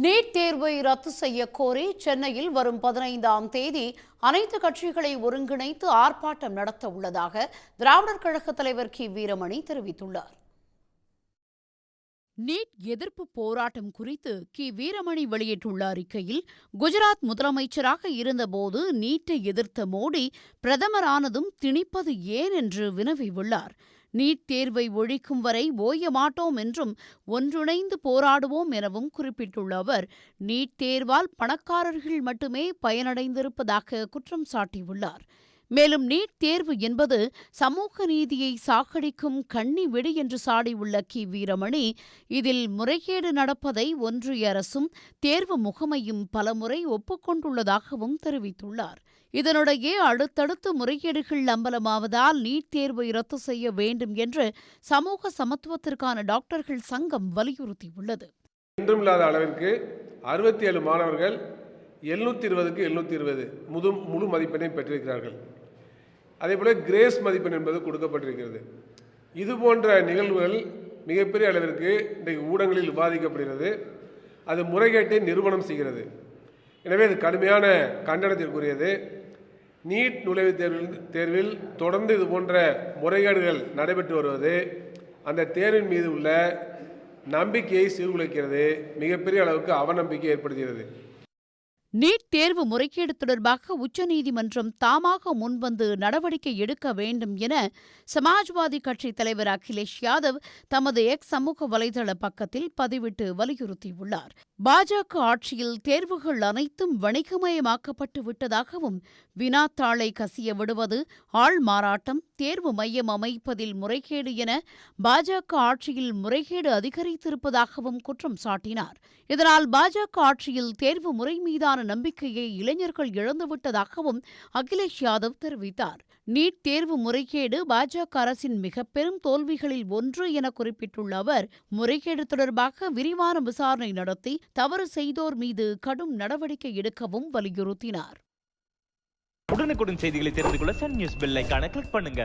NEET தேர்வை ரத்து செய்ய கோரி சென்னையில் வரும் பதினைந்தாம் தேதி அனைத்து கட்சிகளை ஒருங்கிணைத்து ஆர்ப்பாட்டம் நடத்த உள்ளதாக திராவிடர் கழக தலைவர் கி. வீரமணி தெரிவித்துள்ளார். நீட் எதிர்ப்பு போராட்டம் குறித்து கி. வீரமணி வெளியிட்டுள்ள அறிக்கையில் குஜராத் முதலமைச்சராக இருந்தபோது நீட்டை எதிர்த்த மோடி பிரதமரானதும் திணிப்பது ஏன் என்று வினவியுள்ளார். நீட் தேர்வை ஒழிக்கும் வரை ஓய மாட்டோம் என்றும் ஒன்றிணைந்து போராடுவோம் எனவும் குறிப்பிட்டுள்ள அவர் நீட் தேர்வால் பணக்காரர்கள் மட்டுமே பயனடைந்திருப்பதாக குற்றம் சாட்டியுள்ளார். மேலும் நீட் தேர்வு என்பது சமூக நீதியை சாகடிக்கும் கண்ணி வெடி என்று சாடியுள்ள கி. வீரமணி. இதில் முறைகேடு நடப்பதை ஒன்றிய அரசும் தேர்வு முகமையும் பலமுறை ஒப்புக்கொண்டுள்ளதாகவும் தெரிவித்துள்ளார். இதனிடையே அடுத்தடுத்து முறைகேடுகள் அம்பலமாவதால் நீட் தேர்வை ரத்து செய்ய வேண்டும் என்று சமூக சமத்துவத்திற்கான டாக்டர்கள் சங்கம் வலியுறுத்தியுள்ளது. இன்றுமில்லாத அளவிற்கு அறுபத்தி ஏழு மாணவர்கள் எழுநூற்றி இருபதுக்கு எழுநூற்றி இருபது முது முழு மதிப்பெண்ணை பெற்றிருக்கிறார்கள். அதே போல் கிரேஸ் மதிப்பெண் என்பது கொடுக்கப்பட்டிருக்கிறது. இது போன்ற நிகழ்வுகள் மிகப்பெரிய அளவிற்கு இன்றைக்கு ஊடகங்களில் விவாதிக்கப்படுகிறது. அது முறைகேட்டை நிறுவனம் செய்கிறது. எனவே இது கடுமையான கண்டனத்திற்குரியது. நீட் நுழைவுத் தேர்வில் தேர்வில் தொடர்ந்து இது போன்ற முறைகேடுகள் நடைபெற்று வருவது அந்த தேர்வின் மீது உள்ள நம்பிக்கையை சீர்குலைக்கிறது மிகப்பெரிய அளவுக்கு அவநம்பிக்கை ஏற்படுகிறது நீட் தேர்வு முறைகேடு தொடர்பாக உச்சநீதிமன்றம் தாமாக முன்வந்து நடவடிக்கை எடுக்க வேண்டும் என சமாஜ்வாதி கட்சி தலைவர் அகிலேஷ் யாதவ் தமது எக்ஸ் சமூக வலைதள பக்கத்தில் பதிவிட்டு வலியுறுத்தியுள்ளார். பாஜக ஆட்சியில் தேர்வுகள் அனைத்தும் வணிகமயமாக்கப்பட்டு விட்டதாகவும் வினாத்தாளை கசிய விடுவது ஆள் மாறாட்டம் தேர்வு மையம் அமைப்பதில் முறைகேடு என பாஜக ஆட்சியில் முறைகேடு அதிகரித்திருப்பதாகவும் குற்றம் சாட்டினார். இதனால் பாஜக ஆட்சியில் தேர்வு முறை மீதான நம்பிக்கையை இளைஞர்கள் இழந்துவிட்டதாகவும் அகிலேஷ் யாதவ் தெரிவித்தார். நீட் தேர்வு முறைகேடு பாஜக அரசின் மிக பெரும் தோல்விகளில் ஒன்று என குறிப்பிட்டுள்ள அவர் முறைகேடு தொடர்பாக விரிவான விசாரணை நடத்தி தவறு செய்தோர் மீது கடும் நடவடிக்கை எடுக்கவும் வலியுறுத்தினார். உடனுக்குடன் செய்திகளை தெரிந்து கொள்ள சன் நியூஸ் பெல் கிளிக் பண்ணுங்க.